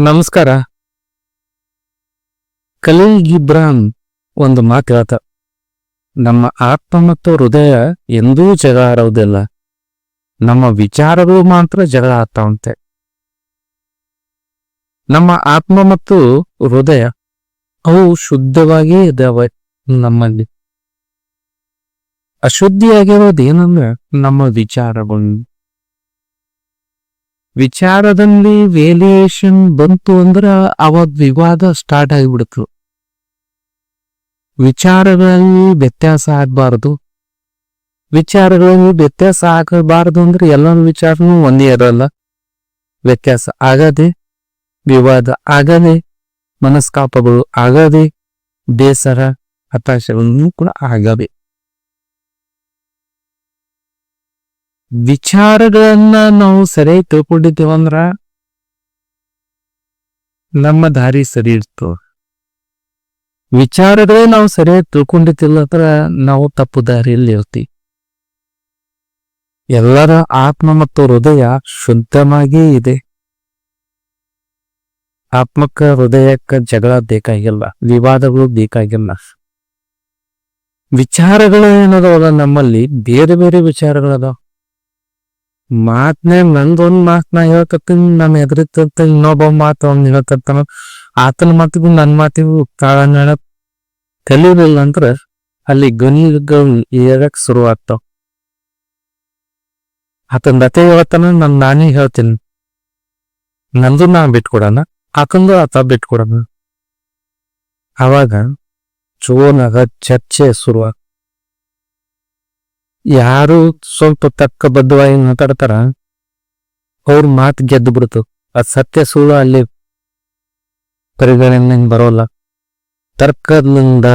ನಮಸ್ಕಾರ. ಕಲೀಲ್ ಗಿಬ್ರಾನ್ ಒಂದು ಮಾತು ಹೇಳ್ತ ನಮ್ಮ ಆತ್ಮ ಮತ್ತು ಹೃದಯ ಎಂದೂ ಜಗಳ ಆಡೋದಿಲ್ಲ ನಮ್ಮ ವಿಚಾರಗಳು ಮಾತ್ರ ಜಗಳ ಆಗ್ತಾವಂತೆ ನಮ್ಮ ಆತ್ಮ ಮತ್ತು ಹೃದಯ, ಅವು ಶುದ್ಧವಾಗಿ ಇದ್ದಾವೆ ನಮ್ಮಲ್ಲಿ. ಅಶುದ್ಧಿಯಾಗಿರೋದು ಏನಂದ್ರೆ ನಮ್ಮ ವಿಚಾರಗಳು. ವಿಚಾರದಲ್ಲಿ ವೇರಿಯೇಷನ್ ಬಂತು ಅಂದ್ರ ಅವಾಗ ವಿವಾದ ಸ್ಟಾರ್ಟ್ ಆಗಿಬಿಡ್ತು. ವಿಚಾರಗಳಲ್ಲಿ ವ್ಯತ್ಯಾಸ ಆಗಬಾರದು. ವಿಚಾರಗಳಲ್ಲಿ ವ್ಯತ್ಯಾಸ ಆಗಬಾರದು ಅಂದ್ರೆ ಎಲ್ಲ ವಿಚಾರನೂ ಒಂದೇ ಇರಲ್ಲ ವ್ಯತ್ಯಾಸ ಆಗದೆ, ವಿವಾದ ಆಗದೆ, ಮನಸ್ಕಾಪಗಳು ಆಗದೆ, ಬೇಸರ, ಹತಾಶಗಳನ್ನು ಕೂಡ ಆಗವೆ. ವಿಚಾರಗಳನ್ನ ನಾವು ಸರಿಯಾಗಿ ತಿಳ್ಕೊಂಡಿದ್ದೇವಂದ್ರ ನಮ್ಮ ದಾರಿ ಸರಿ ಇರ್ತವ ವಿಚಾರಗಳೇ ನಾವು ಸರಿಯಾಗಿ ತಿಳ್ಕೊಂಡಿದ್ದಿಲ್ಲ ಅಂದ್ರ ನಾವು ತಪ್ಪು ದಾರಿಯಲ್ಲಿ ಇರ್ತೀವಿ. ಎಲ್ಲರ ಆತ್ಮ ಮತ್ತು ಹೃದಯ ಶುದ್ಧವಾಗಿಯೇ ಇದೆ. ಆತ್ಮಕ್ಕ ಹೃದಯಕ್ಕ ಜಗಳ ಬೇಕಾಗಿಲ್ಲ, ವಿವಾದಗಳು ಬೇಕಾಗಿಲ್ಲ. ವಿಚಾರಗಳು ಏನದವಲ್ಲ ನಮ್ಮಲ್ಲಿ ಬೇರೆ ಬೇರೆ ವಿಚಾರಗಳದಾವ. ಮಾತ್ನೆ ನಂದೊಂದ್ ಮಾತ್ ನಾ ಹೇಳ್ಕತ್ತೀನಿ, ನಮ್ ಎದುರಿತ್ತ ಇನ್ನೊಬ್ಬ ಮಾತು ಅವ್ನ್ ಹೇಳ್ಕತ್ತಾನ. ಆತನ ಮಾತಿಗೂ ನನ್ ಮಾತಿಗೂ ತಾಳನ ಕಲಿಲಿಲ್ಲ ಅಂದ್ರ ಅಲ್ಲಿ ಗನಿಗಳು ಏರಕ್ ಶುರು ಆಗ್ತಾವ ಆತನ ದತೆ ಹೇಳ್ತಾನ, ನನ್ ನಾನೇ ಹೇಳ್ತೀನಿ. ನಂದು ನಾ ಬಿಟ್ಕೊಡಣ, ಆತಂದು ಆತ ಬಿಟ್ಕೊಡಣ. ಅವಾಗ ಚೋನಾಗ ಚರ್ಚೆ ಶುರುವಾಗ್ ಯಾರು ಸ್ವಲ್ಪ ತಕ್ಕಬದ್ಧವಾಗಿ ಮಾತಾಡ್ತಾರ, ಅವ್ರ ಮಾತು ಗೆದ್ದು ಬಿಡ್ತು. ಅದ್ ಸತ್ಯ ಸುಳ್ಳು ಅಲ್ಲಿ ಪರಿಗಣನೆ ಬರೋಲ್ಲ. ತರ್ಕದಿಂದ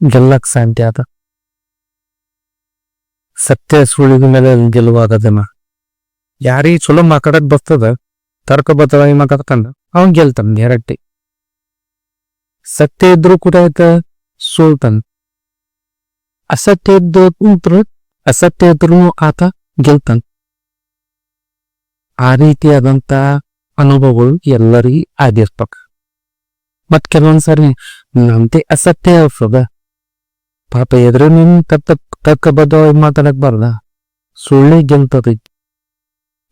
ಗೆಲ್ಲಕ್ ಸಾಧ್ಯ ಅದ. ಸತ್ಯ ಸುಳ್ಳಿನ ಮೇಲೆ ಗೆಲುವಾಗದನ ಯಾರಿಗೆ ಚಲೋ ಮಾತಾಡಕ್ ಬರ್ತದ, ತರ್ಕಬದ್ಧವಾಗಿ ಮಾತಾಡ್ತಾನ, ಅವನ್ ಗೆಲ್ತಾನ ಗ್ಯಾರಂಟಿ ಸತ್ಯ ಇದ್ರೂ ಕೂಡ ಆಯ್ತ ಸೋಲ್ತಾನ ಅಸತ್ಯ ಇದ್ದು ಅಸತ್ಯ ಇದ್ರೂ ಆತ ಗೆಲ್ತಾನ. ಆ ರೀತಿಯಾದಂತ ಅನುಭವಗಳು ಎಲ್ಲರಿಗೂ ಆಗಿರ್ತಕ್ಕ ಮತ್ ಕೆಲವೊಂದ್ಸರಿ ನಮ್ದೇ ಅಸತ್ಯ ಇರ್ತದ. ಪಾಪ ಎದುರು ನಿನ್ ತಕ್ಕ ತಕ್ಕಬದ್ಧವಾಗಿ ಮಾತಾಡಕ್ ಬಾರ್ದ. ಸುಳ್ಳಿ ಗೆಲ್ತದ.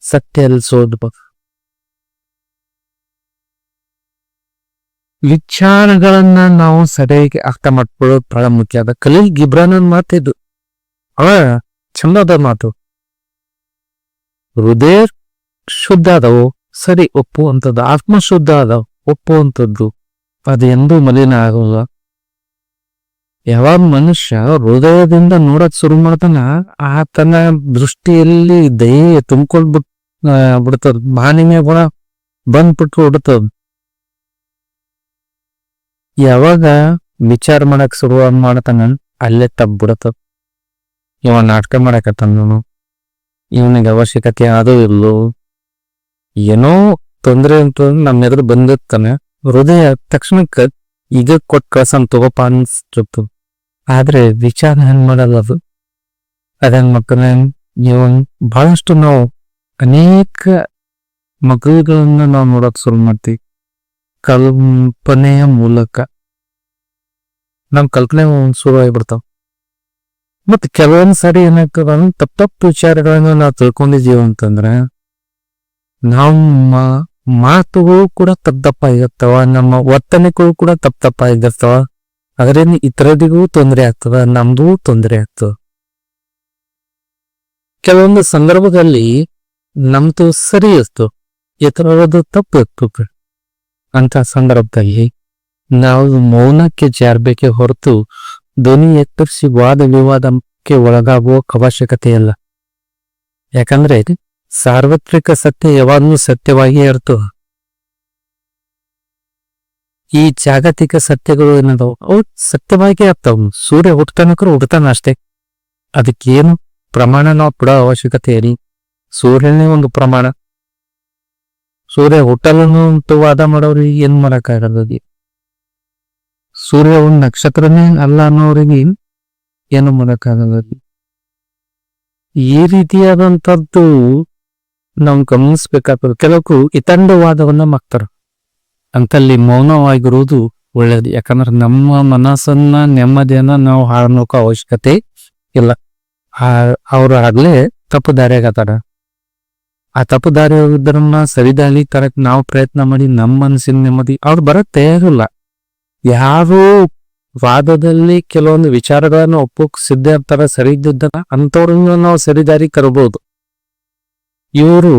ಸತ್ಯ ಅಲ್ಲಿ ಸೋದ್ಬೇಕು ವಿಚಾರಗಳನ್ನ ನಾವು ಸರಿಯಾಗಿ ಅರ್ಥ ಮಾಡ್ಕೊಳ್ಳೋದು ಬಹಳ ಮುಖ್ಯ ಅದ. ಕಲೀಲ್ ಗಿಬ್ರಾನ್ ಮಾತಿದ್ದು ಅವ ಚಂದದ ಮಾತು. ಹೃದಯ ಶುದ್ಧ ಅದವು ಸರಿ ಒಪ್ಪುವಂಥದ್ದು ಆತ್ಮ ಶುದ್ಧ ಅದಾವ ಒಪ್ಪುವಂಥದ್ದು ಅದು ಎಂದೂ ಮಲಿನ ಆಗೋಲ್ಲ ಯಾವಾಗ ಮನುಷ್ಯ ಹೃದಯದಿಂದ ನೋಡಕ್ ಶುರು ಮಾಡ್ತಾನ, ಆತನ ದೃಷ್ಟಿಯಲ್ಲಿ ದಯೆ ತುಂಬಿಕೊಂಡ್ ಬಿಟ್ ಬಿಡ್ತದ ಮಾನಿಮೆ ಗುಣ ಬಂದ್ಬಿಟ್ಟು ಬಿಡ್ತದ ಯಾವಾಗ ವಿಚಾರ ಮಾಡಕ್ ಶುರು ಮಾಡ್ತಾನ, ಅಲ್ಲೇ ತಪ್ಪ ಬಿಡತದ. ಇವ ನಾಟಕ ಮಾಡಕತ್ತಾನು ಇವನಿಗೆ ಅವಶ್ಯಕತೆ ಅದು ಇಲ್ಲೋ. ಏನೋ ತೊಂದರೆ ಅಂತ ನಮ್ಮ ಎದುರು ಬಂದಿರ್ತಾನೆ. ಹೃದಯ ತಕ್ಷಣಕ್ಕೆ ಈಗ ಕೊಟ್ಟು ಕಳ್ಸನ್ ತಗೋಪ ಅನ್ಸ್ತು ಆದ್ರೆ ವಿಚಾರ ಹೆಂಗ್ ಮಾಡಲ್ಲ ಅದು. ಅದೇನ್ ಮಕ್ಕಳ, ಇವನ್ ಬಹಳಷ್ಟು ನಾವು ಅನೇಕ ಮಗುಗಳನ್ನ ನಾವು ನೋಡಕ್ ಶುರು ಮಾಡ್ತೀವಿ. ಕಲ್ಪನೆಯ ಮೂಲಕ. ನಮ್ ಕಲ್ಪನೆ ಶುರು ಆಗ್ಬಿಡ್ತಾವ. ಮತ್ ಕೆಲವೊಂದ್ ಸಾರಿ ಏನಾಗ್ತದ ತಪ್ಪ ತಪ್ಪು ವಿಚಾರಗಳನ್ನ ನಾವು ತಿಳ್ಕೊಂಡಿದೀವಿ ಅಂತಂದ್ರೆ ನಮ್ಮ ಮಾತುಗಳು ಕೂಡ ತಪ್ಪ ತಪ್ಪಾಗಿರ್ತಾವ ನಮ್ಮ ವರ್ತನೆಗಳು ಕೂಡ ತಪ್ಪ ತಪ್ಪಾಗಿರ್ತಾವ ಅದರಿಂದ ಇತರರಿಗೂ ತೊಂದರೆ ಆಗ್ತದ, ನಮ್ದು ತೊಂದರೆ ಆಗ್ತದ. ಕೆಲವೊಂದು ಸಂದರ್ಭದಲ್ಲಿ ನಮ್ದು ಸರಿ ಇರ್ತು ಇತರರದು ತಪ್ಪು ಇರ್ತು ಅಂತ ಸಂದರ್ಭದಲ್ಲಿ ನಾವು ಮೌನಕ್ಕೆ ಜಾರ್ಬೇಕೆ ಹೊರತು ಧ್ವನಿ ಎತ್ತರಿಸಿ ವಾದ ವಿವಾದಕ್ಕೆ ಒಳಗಾಗುವ ಅವಶ್ಯಕತೆ ಇಲ್ಲ ಯಾಕಂದ್ರೆ ಸಾರ್ವತ್ರಿಕ ಸತ್ಯ ಯಾವಾಗಲೂ ಸತ್ಯವಾಗಿಯೇ ಇರ್ತು ಈ ಜಾಗತಿಕ ಸತ್ಯಗಳು ಏನದಾವ ಅವು ಸತ್ಯವಾಗಿಯೇ ಆಗ್ತಾವ. ಸೂರ್ಯ ಹುಟ್ಟತನಕರು ಹುಡ್ತಾನ ಅಷ್ಟೇ. ಅದಕ್ಕೇನು ಪ್ರಮಾಣ ನಾವು ಬಿಡೋ ಅವಶ್ಯಕತೆ ಏನಿ? ಸೂರ್ಯನೇ ಒಂದು ಪ್ರಮಾಣ. ಸೂರ್ಯ ಹುಟ್ಟಲನ್ನು ವಾದ ಮಾಡೋರು ಏನ್ ಮಾಡಕ್ಕಾಗಲ್ಲ ಸೂರ್ಯ ಒಂದು ನಕ್ಷತ್ರನೇ ಅಲ್ಲ ಅನ್ನೋರಿಗೆ ಏನು ಮಾಡಕ್ಕಾಗಲ್ಲ. ಈ ರೀತಿಯಾದಂಥದ್ದು ನಾವು ಗಮನಿಸ್ಬೇಕಾಗ್ತದೆ. ಕೆಲವು ಇತಂಡವಾದವನ್ನ ಮಾಡ್ತಾರ ಅಂತಲ್ಲಿ ಮೌನವಾಗಿರುವುದು ಒಳ್ಳೇದು. ಯಾಕಂದ್ರೆ ನಮ್ಮ ಮನಸ್ಸನ್ನ, ನೆಮ್ಮದಿಯನ್ನ ನಾವು ಹಾಡೋಕ ಅವಶ್ಯಕತೆ ಇಲ್ಲ. ಅವ್ರು ಆಗ್ಲೇ ತಪ್ಪು ದಾರಿಯಾಗತ್ತಾರ ಆ ತಪ್ಪು ದಾರಿ ಹೋಗಿದ್ರನ್ನ ಸರಿದಾರಿ ತರಕ್ ನಾವು ಪ್ರಯತ್ನ ಮಾಡಿ ನಮ್ಮ ಮನಸ್ಸಿನ ನೆಮ್ಮದಿ ಅವ್ರು ಬರಕ್ ತಯಾರಿಲ್ಲ ಯಾರು ವಾದದಲ್ಲಿ ಕೆಲವೊಂದು ವಿಚಾರಗಳನ್ನು ಒಪ್ಪಕ್ಕೆ ಸಿದ್ಧ ಇರ್ತಾರ ಸರಿ ಇದ್ದಿದ್ದನ್ನ ಅಂಥವ್ರನ್ನ ನಾವು ಸರಿದಾರಿ ಕರಬಹುದು ಇವರು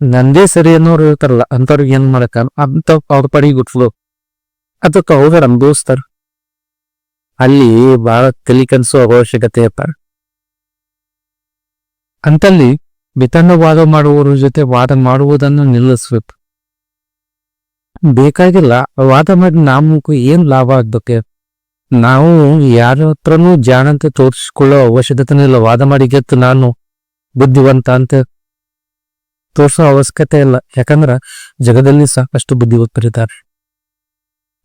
ನಂದೇ ಸರಿ ಅನ್ನೋರು ಇರ್ತಾರಲ್ಲ, ಅಂಥವ್ರಿಗೆ ಏನ್ ಮಾಡಕ ಅಂತ ಅವ್ರ ಪಡಿಗೆ ಗುಟ್ಲು ಅದಕ್ಕೆ ಅವ್ರ ಅನುಭವಿಸ್ತಾರ. ಅಲ್ಲಿ ಬಹಳ ಕಲಿಕನ್ಸೋ ಅವಶ್ಯಕತೆ ಇರ್ತಾರ. ಅಂತಲ್ಲಿ ಮಿತನ ವಾದ ಮಾಡುವವರ ಜೊತೆ ವಾದ ಮಾಡುವುದನ್ನು ನಿಲ್ಲಿಸ್ಬೇಕು. ಬೇಕಾಗಿಲ್ಲ. ವಾದ ಮಾಡಿ ನಮಗೂ ಏನ್ ಲಾಭ ಆಗ್ಬೇಕು? ನಾವು ಯಾರ ಹತ್ರನೂ ಜಾಣಂತೆ ತೋರಿಸ್ಕೊಳ್ಳೋ ಅವಶ್ಯಕತೆ ಇಲ್ಲ. ವಾದ ಮಾಡಿ ಗೆದ್ದು ನಾನು ಬುದ್ಧಿವಂತ ಅಂತ ತೋರಿಸೋ ಅವಶ್ಯಕತೆ ಇಲ್ಲ. ಯಾಕಂದ್ರ ಜಗದಲ್ಲಿ ಸಾಕಷ್ಟು ಬುದ್ಧಿವಂತರಿದ್ದಾರೆ.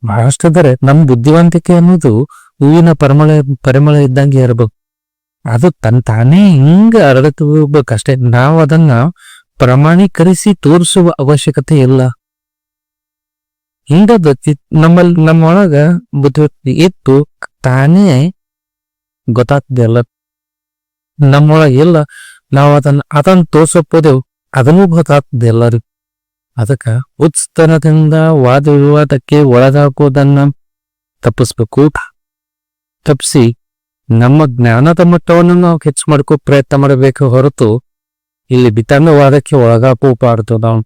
ಬಹಳಷ್ಟು ನಮ್ಮ ನಮ್ ಬುದ್ಧಿವಂತಿಕೆ ಅನ್ನೋದು ಹೂವಿನ ಪರಿಮಳ ಪರಿಮಳ ಇದ್ದಂಗೆ ಇರಬೇಕು. ಅದು ತನ್ ತಾನೇ ಹಿಂಗ ಹರಡತು ಹೋಗ್ಬೇಕಷ್ಟೇ ನಾವು ಅದನ್ನ ಪ್ರಮಾಣೀಕರಿಸಿ ತೋರಿಸುವ ಅವಶ್ಯಕತೆ ಇಲ್ಲ. ಹಿಂಗ ನಮ್ಮಲ್ಲಿ ನಮ್ಮೊಳಗ ಬುದ್ಧಿವೃತ್ತಿ ಇತ್ತು, ತಾನೇ ಗೊತ್ತಾಗ್ತದೆಲ್ಲ ನಮ್ಮೊಳಗೆ ಇಲ್ಲ. ನಾವು ಅದನ್ನ ಅದನ್ನ ತೋರ್ಸೋದೆವು ಅದನ್ನು ಗೊತ್ತಾಗ್ತದೆ ಎಲ್ಲರಿಗೂ. ಅದಕ್ಕ ಉತ್ಸ್ತನದಿಂದ ವಾದ ವಿವಾದಕ್ಕೆ ಒಳಗಾಕೋದನ್ನ ತಪ್ಪಿಸ್ಬೇಕು. ತಪ್ಪಿಸಿ ನಮ್ಮ ಜ್ಞಾನದ ಮಟ್ಟವನ್ನು ನಾವು ಹೆಚ್ಚು ಮಾಡ್ಕೋ ಪ್ರಯತ್ನ ಮಾಡಬೇಕು ಹೊರತು ಇಲ್ಲಿ ವಿತರಣವಾದಕ್ಕೆ ಒಳಗಾಕೋಬಾರ್ದು ನಾವು.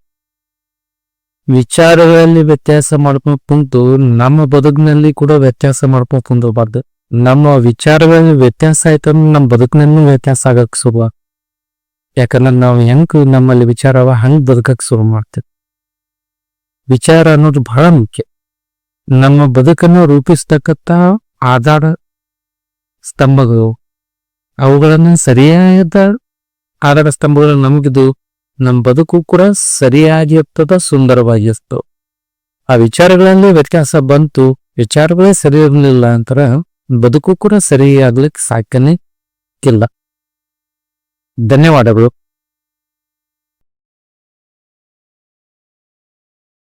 ವಿಚಾರಗಳಲ್ಲಿ ವ್ಯತ್ಯಾಸ ಮಾಡ್ಕೊಂಡು ನಮ್ಮ ಬದುಕಿನಲ್ಲಿ ಕೂಡ ವ್ಯತ್ಯಾಸ ಮಾಡ್ಕೊಂಡು ಕುಂದಬಾರ್ದು ನಮ್ಮ ವಿಚಾರಗಳಲ್ಲಿ ವ್ಯತ್ಯಾಸ ಆಯ್ತಂದ್ರೆ ನಮ್ಮ ಬದುಕಿನಲ್ಲೂ ವ್ಯತ್ಯಾಸ ಆಗಕ್ ಶುರು ಯಾಕಂದ್ರೆ ನಾವು ಹೆಂಗ್ ನಮ್ಮಲ್ಲಿ ವಿಚಾರವ ಹಂಗ್ ಬದುಕಕ್ ಶುರು ಮಾಡ್ತೇವೆ. ವಿಚಾರ ಅನ್ನೋದು ಬಹಳ ಮುಖ್ಯ. ನಮ್ಮ ಬದುಕನ್ನು ರೂಪಿಸ್ತಕ್ಕಂತ ಆಧಾರ ಸ್ತಂಭಗಳು. ಅವುಗಳನ್ನ ಸರಿಯಾದ ಆಧಾರ ಸ್ತಂಭಗಳು ನಮಗಿದು ನಮ್ಮ ಬದುಕು ಕೂಡ ಸರಿಯಾಗಿರ್ತದ ಇರ್ತದ ಸುಂದರವಾಗಿ ಆ ವಿಚಾರಗಳಲ್ಲಿ ವ್ಯತ್ಯಾಸ ಬಂತು, ವಿಚಾರಗಳೇ ಸರಿ ಇರಲಿಲ್ಲ ಅಂತರ ಬದುಕು ಕೂಡ ಸರಿಯಾಗ್ಲಿಕ್ಕೆ ಸಾಕನೇ ಇಲ್ಲ. ಧನ್ಯವಾದಗಳು.